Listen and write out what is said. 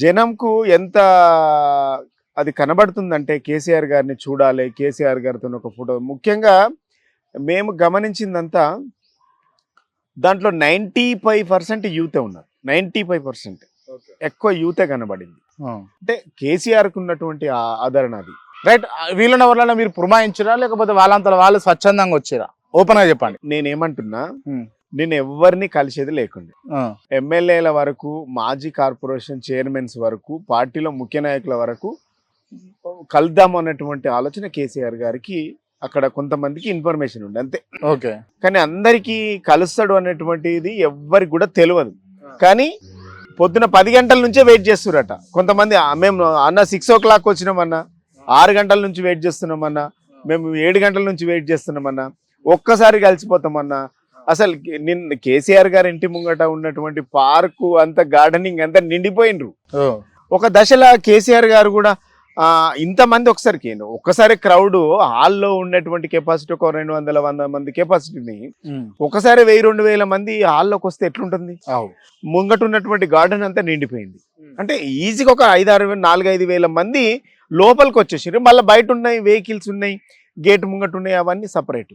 జనంకు ఎంత అది కనబడుతుందంటే కేసీఆర్ గారిని చూడాలి కేసీఆర్ గారితో ఒక ఫోటో. ముఖ్యంగా మేము గమనించిందంతా దాంట్లో నైంటీ ఫైవ్ పర్సెంట్ యూతే ఉన్నారు. Ninety five percent. ఎక్కువ యూతే కనబడింది. అంటే కేసీఆర్కు ఉన్నటువంటి ఆదరణ అది. రైట్ వీళ్ళని ఎవరైనా మీరు పురమాయించిరా? లేకపోతే వాళ్ళంతా వాళ్ళు స్వచ్ఛందంగా వచ్చిరా? ఓపెన్గా చెప్పండి. నేనేమంటున్నా. నేను ఎవరిని కలిసేది లేకుండా. ఎమ్మెల్యేల వరకు మాజీ కార్పొరేషన్ చైర్మన్స్ వరకు పార్టీలో ముఖ్య నాయకుల వరకు కలుద్దాం అన్నటువంటి ఆలోచన కేసీఆర్ గారికి అక్కడ కొంతమందికి ఇన్ఫర్మేషన్ ఉంది అంతే. ఓకే. కానీ అందరికీ కలుస్తాడు అనేటువంటిది ఎవ్వరికి కూడా తెలియదు కానీ పొద్దున పది గంటల నుంచే వెయిట్ చేస్తురట. కొంతమంది "ఆ, మేము అన్న సిక్స్ ఓ క్లాక్ వచ్చినామన్నా ఆరు గంటల నుంచి వెయిట్ చేస్తున్నామన్నా మేము ఏడు గంటల నుంచి వెయిట్ చేస్తున్నామన్నా ఒక్కసారి కలిసిపోతామన్నా అసలు నిన్న కేసీఆర్ గారి ఇంటి ముంగట ఉన్నటువంటి పార్కు అంత గార్డెనింగ్ అంతా నిండిపోయినరు ఒక దశలో కేసీఆర్ గారు కూడా ఆ, ఇంతమంది ఒకసారికి ఒక్కసారి క్రౌడ్ హాల్లో ఉన్నటువంటి కెపాసిటీ ఒక రెండు వందల వంద మంది కెపాసిటీని ఒకసారి వెయ్యి రెండు వేల మంది హాల్లోకి వస్తే ఎట్లుంటుంది. ముంగట ఉన్నటువంటి గార్డెన్ అంతా నిండిపోయింది. అంటే ఈజీగా ఒక ఐదు ఆరు వేల నాలుగు ఐదు వేల మంది లోపలికి వచ్చేసారు మళ్ళీ బయట ఉన్నాయి వెహికల్స్ ఉన్నాయి గేట్ ముంగట ఉన్నాయి అవన్నీ సపరేట్